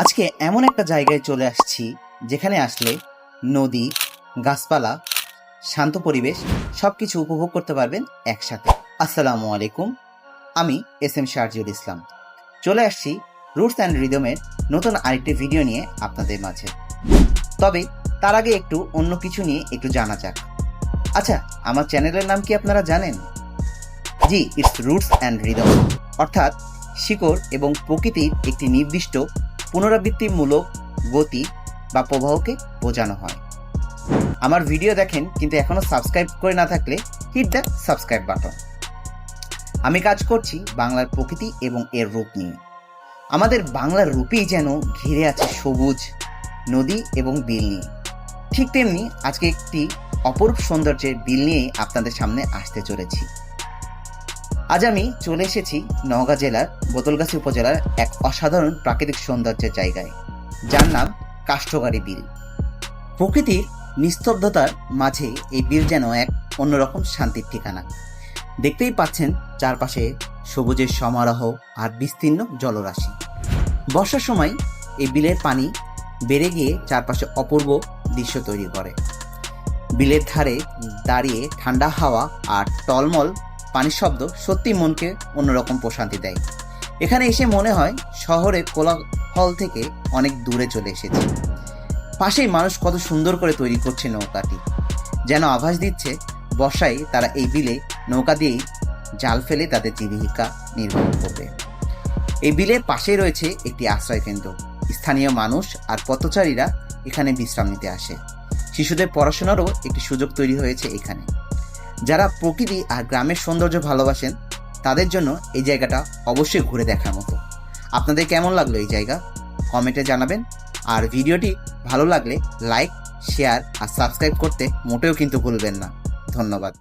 আজকে এমন একটা জায়গায় চলে আসছি, যেখানে আসলে নদী, গাছপালা, শান্ত পরিবেশ সব কিছু উপভোগ করতে পারবেন একসাথে। আসসালামু আলাইকুম, আমি এস এম শারজিউল ইসলাম। চলে আসছি রুটস অ্যান্ড রিদমের নতুন আরেকটি ভিডিও নিয়ে আপনাদের মাঝে। তবে তার আগে একটু অন্য কিছু নিয়ে একটু জানা যাক। আচ্ছা আমার চ্যানেলের নাম কি আপনারা জানেন? জি, ইটস রুটস অ্যান্ড রিদম। অর্থাৎ শিকড় এবং প্রকৃতির একটি নির্দিষ্ট পুনরাবৃত্তিমূলক গতি বা প্রবাহকে বোঝানো হয়। আমার ভিডিও দেখেন, কিন্তু এখনও সাবস্ক্রাইব করে না থাকলে হিট দ্য সাবস্ক্রাইব বাটন আমি কাজ করছি বাংলার প্রকৃতি এবং এর রূপ নিয়ে। আমাদের বাংলার রূপেই যেন ঘিরে আছে সবুজ, নদী এবং বিল নিয়ে। ঠিক তেমনি আজকে একটি অপরূপ সৌন্দর্যের বিল নিয়েই আপনাদের সামনে আসতে চলেছি। আজ আমি চলে এসেছি নওগাঁ জেলার বোতলগাছি উপজেলার এক অসাধারণ প্রাকৃতিক সৌন্দর্যের জায়গায়। যার নাম কাষ্ঠগাড়ি বিল। প্রকৃতির নিস্তব্ধতার মাঝে এই বিল যেন এক অন্যরকম শান্তির ঠিকানা। দেখতেই পাচ্ছেন চারপাশে সবুজের সমারোহ আর বিস্তীর্ণ জলরাশি। বর্ষার সময় এই বিলের পানি বেড়ে গিয়ে চারপাশে অপূর্ব দৃশ্য তৈরি করে। বিলের ধারে দাঁড়িয়ে ঠান্ডা হাওয়া আর টলমল পানির শব্দ সত্যি মনকে অন্যরকম প্রশান্তি দেয়। এখানে এসে মনে হয় শহরের কোলাহল থেকে অনেক দূরে চলে এসেছে। পাশেই মানুষ কত সুন্দর করে তৈরি করছে নৌকাটি। যেন আভাস দিচ্ছে বর্ষায় তারা এই বিলে নৌকা দিয়েই জাল ফেলে তাদের জীবিকা নির্বাহ করবে। এই বিলের পাশেই রয়েছে একটি আশ্রয় কেন্দ্র স্থানীয় মানুষ আর পথচারীরা এখানে বিশ্রাম নিতে আসে। শিশুদের পড়াশোনারও একটি সুযোগ তৈরি হয়েছে এখানে। যারা প্রকৃতি আর গ্রামের সৌন্দর্য ভালোবাসেন, তাদের জন্য এই জায়গাটা অবশ্যই ঘুরে দেখার মতো। আপনাদের কেমন লাগল এই জায়গা? কমেন্টে জানাবেন। আর ভিডিওটি ভালো লাগলে লাইক, শেয়ার আর সাবস্ক্রাইব করতে মোটেও কিন্তু ভুলবেন না। ধন্যবাদ।